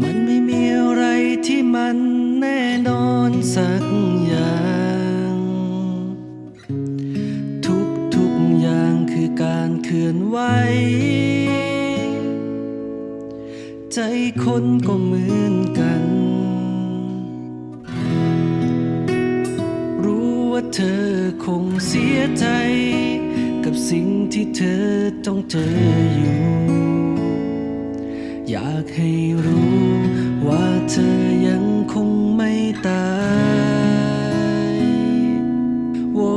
มันไม่มีอะไรที่มันแน่นอนสักอย่าง ทุกทุกอย่างคือการเคลื่อนไหว ใจคนก็เหมือนกัน รู้ว่าเธอคงเสียใจ กับสิ่งที่เธอต้องเจออยู่ อยากให้รู้ว่าเธอยังคงไม่ตายโว้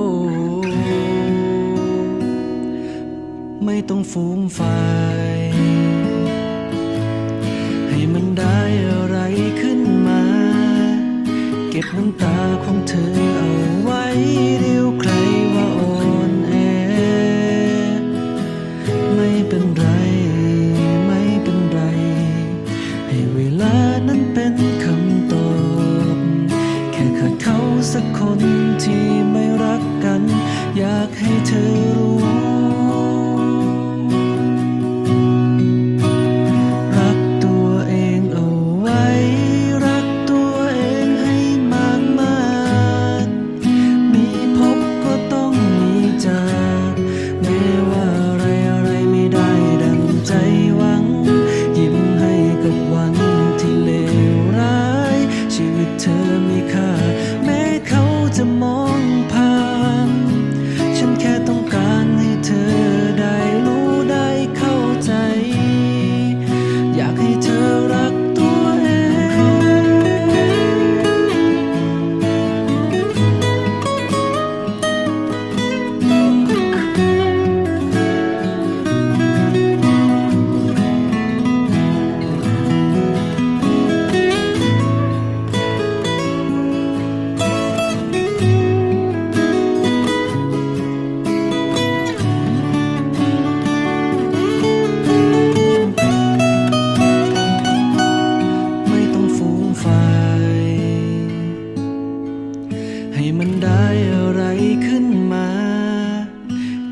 ไม่ต้องฟูมไฟให้มันได้อะไรขึ้นมา เก็บน้ำตาของเธอเอาไว้เดียวใคร นที่ไม่รักกัน อยากให้เธอ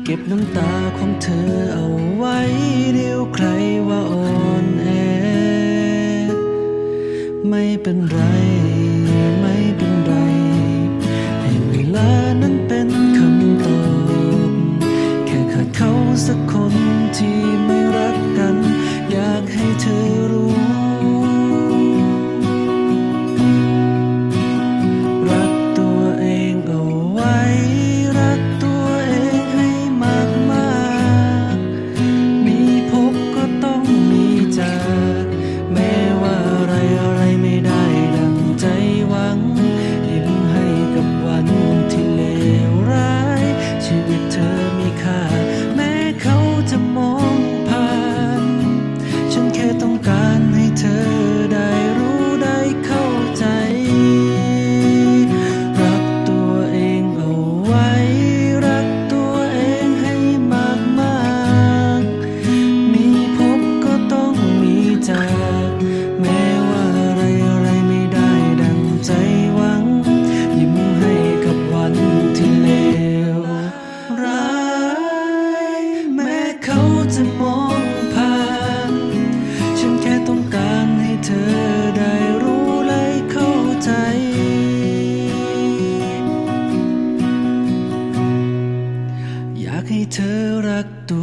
เก็บน้ำตาของเธอเอาไว้เดียวใครว่าอ่อนแอ ไม่เป็นไร waktu